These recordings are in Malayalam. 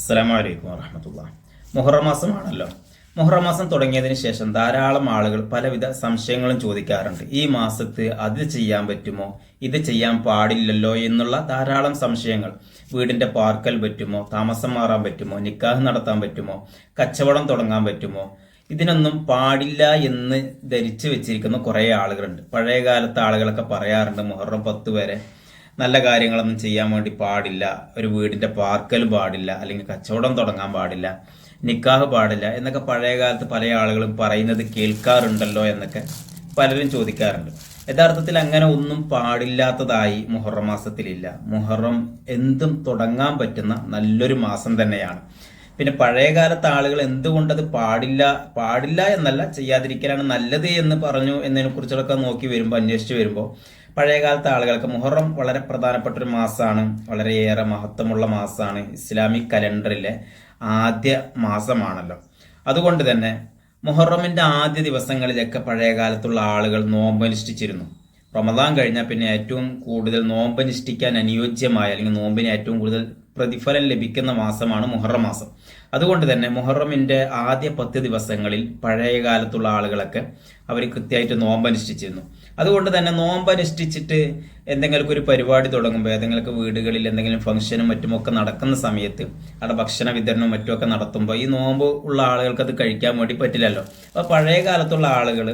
അസ്സലാമു അലൈക്കും വറഹമത്തുള്ള. മുഹറം മാസമാണല്ലോ. മുഹറം മാസം തുടങ്ങിയതിന് ശേഷം ധാരാളം ആളുകൾ പലവിധ സംശയങ്ങളും ചോദിക്കാറുണ്ട്. ഈ മാസത്ത് അത് ചെയ്യാൻ പറ്റുമോ? ഇത് ചെയ്യാൻ പാടില്ലല്ലോ എന്നുള്ള ധാരാളം സംശയങ്ങൾ. വീടിന്റെ പാർക്കൽ പറ്റുമോ? താമസം മാറാൻ പറ്റുമോ? നിക്കാഹ് നടത്താൻ പറ്റുമോ? കച്ചവടം തുടങ്ങാൻ പറ്റുമോ? ഇതിനൊന്നും പാടില്ല എന്ന് ധരിച്ചു വെച്ചിരിക്കുന്ന കുറേ ആളുകളുണ്ട്. പഴയ കാലത്തെ ആളുകളൊക്കെ പറയാറുണ്ട് മുഹറം പത്ത് വരെ. നല്ല കാര്യങ്ങളൊന്നും ചെയ്യാൻ വേണ്ടി പാടില്ല. ഒരു വീടിന്റെ പാർക്കൽ പാടില്ല. അല്ലെങ്കിൽ കച്ചവടം തുടങ്ങാൻ പാടില്ല. നിക്കാഹ് പാടില്ല എന്നൊക്കെ പഴയ കാലത്ത് പല ആളുകളും പറയുന്നത് കേൾക്കാറുണ്ടല്ലോ എന്നൊക്കെ പലരും ചോദിക്കാറുണ്ട്. യഥാർത്ഥത്തിൽ അങ്ങനെ ഒന്നും പാടില്ലാത്തതായി മുഹറം മാസത്തിലില്ല. മുഹറം എന്തും തുടങ്ങാൻ പറ്റുന്ന നല്ലൊരു മാസം തന്നെയാണ്. പിന്നെ പഴയ കാലത്തെ ആളുകൾ എന്തുകൊണ്ടത് പാടില്ല പാടില്ല എന്നല്ല ചെയ്യാതിരിക്കലാണ് നല്ലത് എന്ന് പറഞ്ഞു എന്നതിനെ കുറിച്ചൊക്കെ നോക്കി വരുമ്പോൾ അന്വേഷിച്ച് വരുമ്പോൾ പഴയ കാലത്തെ ആളുകൾക്ക് മുഹറം വളരെ പ്രധാനപ്പെട്ട ഒരു മാസമാണ് വളരെയേറെ മഹത്വമുള്ള മാസമാണ് ഇസ്ലാമിക് കലണ്ടറിലെ ആദ്യ മാസമാണല്ലോ. അതുകൊണ്ട് തന്നെ മുഹറമിന്റെ ആദ്യ ദിവസങ്ങളിലൊക്കെ പഴയകാലത്തുള്ള ആളുകൾ നോമ്പനുഷ്ഠിച്ചിരുന്നു. റമദാൻ കഴിഞ്ഞാൽ പിന്നെ ഏറ്റവും കൂടുതൽ നോമ്പനുഷ്ഠിക്കാൻ അനുയോജ്യമായ അല്ലെങ്കിൽ നോമ്പിന് ഏറ്റവും കൂടുതൽ പ്രതിഫലം ലഭിക്കുന്ന മാസമാണ് മുഹറം മാസം. അതുകൊണ്ട് തന്നെ മുഹറമിന്റെ ആദ്യ പത്ത് ദിവസങ്ങളിൽ പഴയ കാലത്തുള്ള ആളുകളൊക്കെ അവർ കൃത്യമായിട്ട് നോമ്പനുഷ്ഠിച്ചിരുന്നു. അതുകൊണ്ട് തന്നെ നോമ്പനുഷ്ഠിച്ചിട്ട് എന്തെങ്കിലും ഒരു പരിപാടി തുടങ്ങുമ്പോൾ ഏതെങ്കിലും വീടുകളിൽ എന്തെങ്കിലും ഫംഗ്ഷനും മറ്റുമൊക്കെ നടക്കുന്ന സമയത്ത് അവിടെ ഭക്ഷണ വിതരണവും മറ്റുമൊക്കെ നടത്തുമ്പോൾ ഈ നോമ്പ് ഉള്ള ആളുകൾക്ക് അത് കഴിക്കാൻ വേണ്ടി പറ്റില്ലല്ലോ. അപ്പോൾ പഴയ കാലത്തുള്ള ആളുകൾ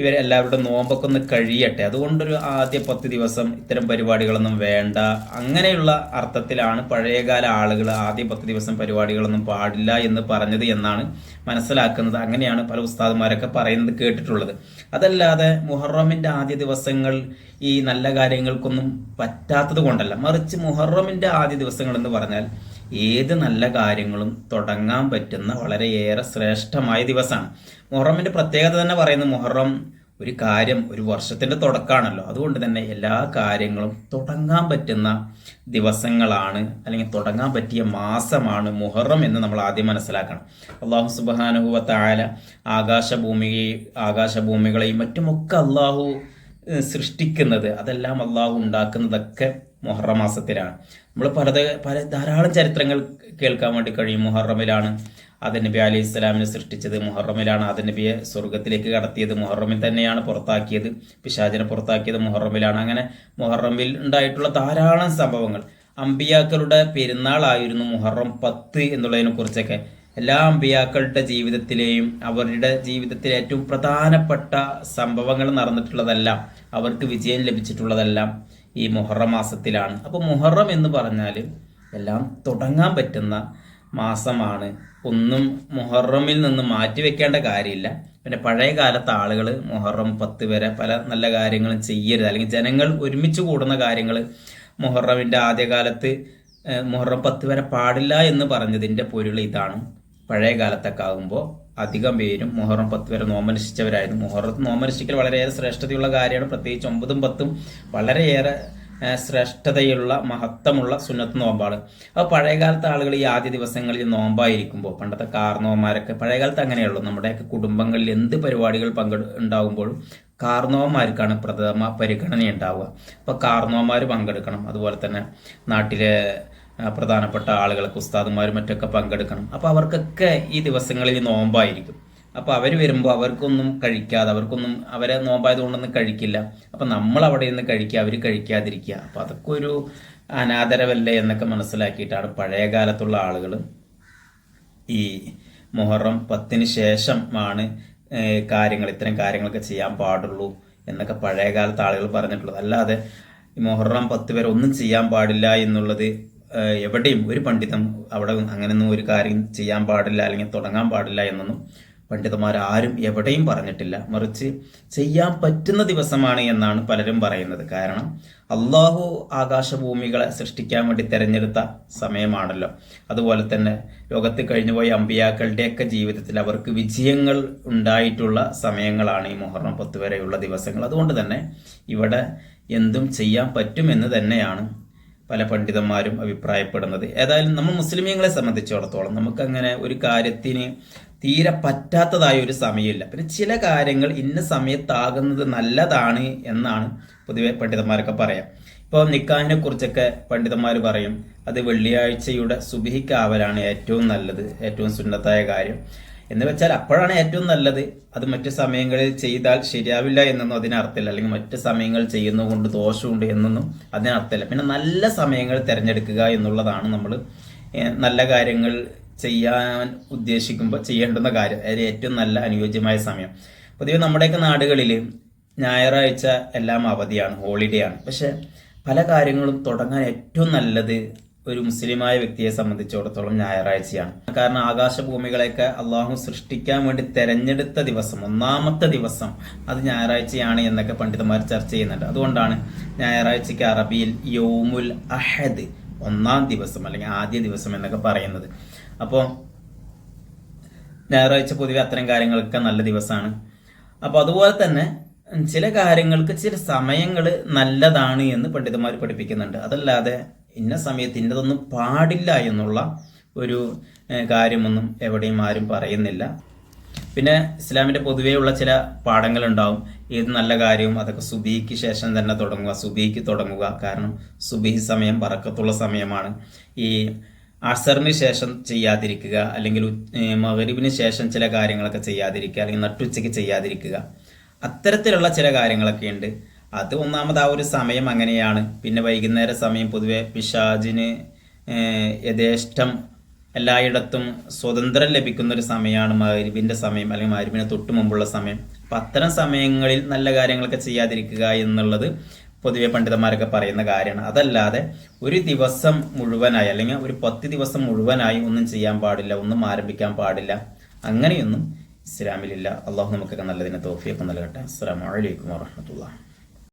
ഇവരെല്ലാവരുടെ നോമ്പൊക്കെ ഒന്ന് കഴിയട്ടെ. അതുകൊണ്ടൊരു ആദ്യ പത്ത് ദിവസം ഇത്തരം പരിപാടികളൊന്നും വേണ്ട. അങ്ങനെയുള്ള അർത്ഥത്തിലാണ് പഴയകാല ആളുകൾ ആദ്യ പത്ത് ദിവസം പരിപാടികളൊന്നും പാടില്ല എന്ന് പറഞ്ഞത് എന്നാണ് മനസ്സിലാക്കുന്നത്. അങ്ങനെയാണ് പല ഉസ്താദുമാരൊക്കെ പറയുന്നത് കേട്ടിട്ടുള്ളത്. അതല്ലാതെ മുഹറമിന്റെ ആദ്യ ദിവസങ്ങൾ ഈ നല്ല കാര്യങ്ങൾക്കൊന്നും പറ്റാത്തത് കൊണ്ടല്ല. മറിച്ച് മുഹറമിന്റെ ആദ്യ ദിവസങ്ങൾ എന്ന് പറഞ്ഞാൽ ഏത് നല്ല കാര്യങ്ങളും തുടങ്ങാൻ പറ്റുന്ന വളരെയേറെ ശ്രേഷ്ഠമായ ദിവസമാണ്. മുഹറമിന്റെ പ്രത്യേകത തന്നെ പറയുന്നത് മുഹറം ഒരു കാര്യം ഒരു വർഷത്തിന്റെ തുടക്കമാണല്ലോ. അതുകൊണ്ട് തന്നെ എല്ലാ കാര്യങ്ങളും തുടങ്ങാൻ പറ്റുന്ന ദിവസങ്ങളാണ് അല്ലെങ്കിൽ തുടങ്ങാൻ പറ്റിയ മാസമാണ് മുഹറം എന്ന് നമ്മൾ ആദ്യം മനസ്സിലാക്കണം. അള്ളാഹു സുബാനുഹുവ താല ആകാശഭൂമി ആകാശഭൂമികളെയും മറ്റുമൊക്കെ അള്ളാഹു സൃഷ്ടിക്കുന്നത്. അതെല്ലാം അള്ളാഹു ഉണ്ടാക്കുന്നതൊക്കെ മുഹറം മാസത്തിലാണ്. നമ്മൾ പല പല ധാരാളം ചരിത്രങ്ങൾ കേൾക്കാൻ വേണ്ടി കഴിയും. മുഹറമിലാണ് നബി അലി ഇസ്ലാമിനെ സൃഷ്ടിച്ചത്. മുഹറമിലാണ് നബിയെ സ്വർഗത്തിലേക്ക് കടത്തിയത്. മുഹറമിൽ തന്നെയാണ് പുറത്താക്കിയത്. പിശാചിനെ പുറത്താക്കിയത് മുഹറമിലാണ്. അങ്ങനെ മുഹറമിൽ ഉണ്ടായിട്ടുള്ള ധാരാളം സംഭവങ്ങൾ. അമ്പിയാക്കളുടെ പെരുന്നാളായിരുന്നു മുഹറം പത്ത് എന്നുള്ളതിനെ കുറിച്ചൊക്കെ എല്ലാ അമ്പിയാക്കളുടെ ജീവിതത്തിലെയും അവരുടെ ജീവിതത്തിലെ ഏറ്റവും പ്രധാനപ്പെട്ട സംഭവങ്ങൾ നടന്നിട്ടുള്ളതെല്ലാം അവർക്ക് വിജയം ലഭിച്ചിട്ടുള്ളതെല്ലാം ഈ മുഹറം മാസത്തിലാണ്. അപ്പോൾ മുഹറം എന്ന് പറഞ്ഞാൽ എല്ലാം തുടങ്ങാൻ പറ്റുന്ന മാസമാണ്. ഒന്നും മുഹറമിൽ നിന്ന് മാറ്റി വെക്കേണ്ട കാര്യമില്ല. പിന്നെ പഴയ കാലത്തെ ആളുകൾ മുഹറം പത്ത് വരെ പല നല്ല കാര്യങ്ങളും ചെയ്യരുത്. അല്ലെങ്കിൽ ജനങ്ങൾ ഒരുമിച്ച് കൂടുന്ന കാര്യങ്ങൾ മുഹറമിന്റെ ആദ്യകാലത്ത് മുഹറം പത്ത് വരെ പാടില്ല എന്ന് പറഞ്ഞതിന്റെ പൊരുൾ ഇതാണ്. പഴയ കാലത്തൊക്കെ ആകുമ്പോൾ അധികം പേരും മുഹറം പത്ത് വരെ നോമനുഷ്ഠിച്ചവരായിരുന്നു. മുഹറത്ത് നോമനുഷ്ഠിക്കൽ വളരെയേറെ ശ്രേഷ്ഠതയുള്ള കാര്യമാണ്. പ്രത്യേകിച്ച് ഒമ്പതും പത്തും വളരെയേറെ ശ്രേഷ്ഠതയുള്ള മഹത്വമുള്ള സുന്നത്ത് നോമ്പാണ്. അപ്പോൾ പഴയകാലത്തെ ആളുകൾ ഈ ആദ്യ ദിവസങ്ങളിൽ നോമ്പായിരിക്കുമ്പോൾ പണ്ടത്തെ കാർണവന്മാരൊക്കെ പഴയകാലത്ത് അങ്ങനെയുള്ളൂ. നമ്മുടെയൊക്കെ കുടുംബങ്ങളിൽ എന്ത് പരിപാടികൾ പങ്കെടു ഉണ്ടാകുമ്പോഴും കാർണവന്മാർക്കാണ് പ്രഥമ പരിഗണന ഉണ്ടാവുക അപ്പോൾ കാർണവന്മാർ പങ്കെടുക്കണം. അതുപോലെ തന്നെ നാട്ടിലെ പ്രധാനപ്പെട്ട ആളുകളൊക്കെ ഉസ്താദുമാരും മറ്റൊക്കെ പങ്കെടുക്കണം. അപ്പോൾ അവർക്കൊക്കെ ഈ ദിവസങ്ങളിൽ നോമ്പായിരിക്കും. അപ്പോൾ അവർ വരുമ്പോൾ അവർക്കൊന്നും കഴിക്കാതെ അവർക്കൊന്നും അവരെ നോമ്പായതുകൊണ്ടൊന്നും കഴിക്കില്ല. അപ്പോൾ നമ്മൾ അവിടെ നിന്ന് കഴിക്കുക അവർ കഴിക്കാതിരിക്കുക. അപ്പോൾ അതൊക്കെ ഒരു അനാദരവല്ലേ എന്നൊക്കെ മനസ്സിലാക്കിയിട്ടാണ് പഴയ കാലത്തുള്ള ആളുകൾ ഈ മുഹറം പത്തിന് ശേഷമാണ് കാര്യങ്ങൾ ഇത്തരം കാര്യങ്ങളൊക്കെ ചെയ്യാൻ പാടുള്ളൂ എന്നൊക്കെ പഴയ കാലത്ത് ആളുകൾ പറഞ്ഞിട്ടുള്ളത്. അല്ലാതെ മുഹറം പത്ത് വരെ ഒന്നും ചെയ്യാൻ പാടില്ല എന്നുള്ളത് എവിടെയും ഒരു പണ്ഡിതം അവിടെ അങ്ങനെയൊന്നും ഒരു കാര്യം ചെയ്യാൻ പാടില്ല അല്ലെങ്കിൽ തുടങ്ങാൻ പാടില്ല എന്നൊന്നും പണ്ഡിതന്മാർ ആരും എവിടെയും പറഞ്ഞിട്ടില്ല. മറിച്ച് ചെയ്യാൻ പറ്റുന്ന ദിവസമാണ് എന്നാണ് പലരും പറയുന്നത്. കാരണം അള്ളാഹു ആകാശഭൂമികളെ സൃഷ്ടിക്കാൻ വേണ്ടി തിരഞ്ഞെടുത്ത സമയമാണല്ലോ. അതുപോലെ തന്നെ ലോകത്ത് കഴിഞ്ഞുപോയ അമ്പിയാക്കളുടെയൊക്കെ ജീവിതത്തിൽ അവർക്ക് വിജയങ്ങൾ ഉണ്ടായിട്ടുള്ള സമയങ്ങളാണ് ഈ മുഹറം പത്ത് വരെയുള്ള ദിവസങ്ങൾ. അതുകൊണ്ട് തന്നെ ഇവിടെ എന്തും ചെയ്യാൻ പറ്റുമെന്ന് തന്നെയാണ് പല പണ്ഡിതന്മാരും അഭിപ്രായപ്പെടുന്നത്. ഏതായാലും നമ്മൾ മുസ്ലിമീങ്ങളെ സംബന്ധിച്ചിടത്തോളം നമുക്കങ്ങനെ ഒരു കാര്യത്തിന് തീരെ പറ്റാത്തതായ ഒരു സമയമില്ല. പിന്നെ ചില കാര്യങ്ങൾ ഇന്ന സമയത്താകുന്നത് നല്ലതാണ് എന്നാണ് പൊതുവെ പണ്ഡിതന്മാരൊക്കെ പറയാം. ഇപ്പോൾ നിക്കാഹിനെ കുറിച്ചൊക്കെ പണ്ഡിതന്മാർ പറയും. അത് വെള്ളിയാഴ്ചയുടെ സുബിഹിക്കാവലാണ് ഏറ്റവും നല്ലത് ഏറ്റവും സുന്നത്തായ കാര്യം. എന്ന് വെച്ചാൽ അപ്പോഴാണ് ഏറ്റവും നല്ലത്. അത് മറ്റു സമയങ്ങളിൽ ചെയ്താൽ ശരിയാവില്ല എന്നൊന്നും അതിനർത്ഥമില്ല. അല്ലെങ്കിൽ മറ്റു സമയങ്ങൾ ചെയ്യുന്നതുകൊണ്ട് ദോഷമുണ്ട് എന്നൊന്നും അതിനർത്ഥമില്ല. പിന്നെ നല്ല സമയങ്ങൾ തിരഞ്ഞെടുക്കുക എന്നുള്ളതാണ് നമ്മൾ നല്ല കാര്യങ്ങൾ ചെയ്യാൻ ഉദ്ദേശിക്കുമ്പോൾ ചെയ്യേണ്ടുന്ന കാര്യം. അതായത് ഏറ്റവും നല്ല അനുയോജ്യമായ സമയം. പൊതുവെ നമ്മുടെയൊക്കെ നാടുകളിൽ ഞായറാഴ്ച എല്ലാം അവധിയാണ് ഹോളിഡേ ആണ് പക്ഷെ പല കാര്യങ്ങളും തുടങ്ങാൻ ഏറ്റവും നല്ലത് ഒരു മുസ്ലിമായ വ്യക്തിയെ സംബന്ധിച്ചിടത്തോളം ഞായറാഴ്ചയാണ്. കാരണം ആകാശഭൂമികളെയൊക്കെ അള്ളാഹു സൃഷ്ടിക്കാൻ വേണ്ടി തെരഞ്ഞെടുത്ത ദിവസം ഒന്നാമത്തെ ദിവസം അത് ഞായറാഴ്ചയാണ് എന്നൊക്കെ പണ്ഡിതന്മാർ ചർച്ച ചെയ്യുന്നുണ്ട്. അതുകൊണ്ടാണ് ഞായറാഴ്ചയ്ക്ക് അറബിയിൽ യോമുൽ അഹദ് ഒന്നാം ദിവസം അല്ലെങ്കിൽ ആദ്യ ദിവസം എന്നൊക്കെ പറയുന്നത്. അപ്പോൾ ഞായറാഴ്ച പൊതുവെ അത്തരം കാര്യങ്ങളൊക്കെ നല്ല ദിവസമാണ്. അപ്പോൾ അതുപോലെ തന്നെ ചില കാര്യങ്ങൾക്ക് ചില സമയങ്ങൾ നല്ലതാണ് എന്ന് പണ്ഡിതന്മാർ പഠിപ്പിക്കുന്നുണ്ട്. അതല്ലാതെ ഇന്ന സമയത്ത് ഇന്നതൊന്നും പാടില്ല എന്നുള്ള ഒരു കാര്യമൊന്നും എവിടെയും ആരും പറയുന്നില്ല. പിന്നെ ഇസ്ലാമിന്റെ പൊതുവെയുള്ള ചില പാഠങ്ങളുണ്ടാവും. ഏത് നല്ല കാര്യവും അതൊക്കെ സുബിക്ക് ശേഷം തന്നെ തുടങ്ങുക സുബിക്ക് തുടങ്ങുക. കാരണം സുബിഹി സമയം പറക്കത്തുള്ള സമയമാണ്. ഈ അസറിന് ശേഷം ചെയ്യാതിരിക്കുക അല്ലെങ്കിൽ മകരിബിന് ശേഷം ചില കാര്യങ്ങളൊക്കെ ചെയ്യാതിരിക്കുക അല്ലെങ്കിൽ നട്ടുച്ചയ്ക്ക് ചെയ്യാതിരിക്കുക. അത്തരത്തിലുള്ള ചില കാര്യങ്ങളൊക്കെ ഉണ്ട് അത് ഒന്നാമത് ആ ഒരു സമയം അങ്ങനെയാണ്. പിന്നെ വൈകുന്നേര സമയം പൊതുവെ പിശാജിന് യഥേഷ്ടം എല്ലായിടത്തും സ്വതന്ത്രം ലഭിക്കുന്ന ഒരു സമയമാണ് മാരുവിന്റെ സമയം അല്ലെങ്കിൽ മരുവിന് തൊട്ട് മുമ്പുള്ള സമയം. അപ്പം അത്തരം സമയങ്ങളിൽ നല്ല കാര്യങ്ങളൊക്കെ ചെയ്യാതിരിക്കുക എന്നുള്ളത് പൊതുവെ പണ്ഡിതന്മാരൊക്കെ പറയുന്ന കാര്യമാണ്. അതല്ലാതെ ഒരു ദിവസം മുഴുവനായി അല്ലെങ്കിൽ ഒരു പത്ത് ദിവസം മുഴുവനായി ഒന്നും ചെയ്യാൻ പാടില്ല ഒന്നും ആരംഭിക്കാൻ പാടില്ല അങ്ങനെയൊന്നും ഇസ്ലാമിലില്ല. അള്ളാഹു നമുക്കൊക്കെ നല്ലതിനെ തോഫിയൊക്കെ നൽകട്ടെ. അസ്സാം വലൈക്കും വാഹമത്തുള്ള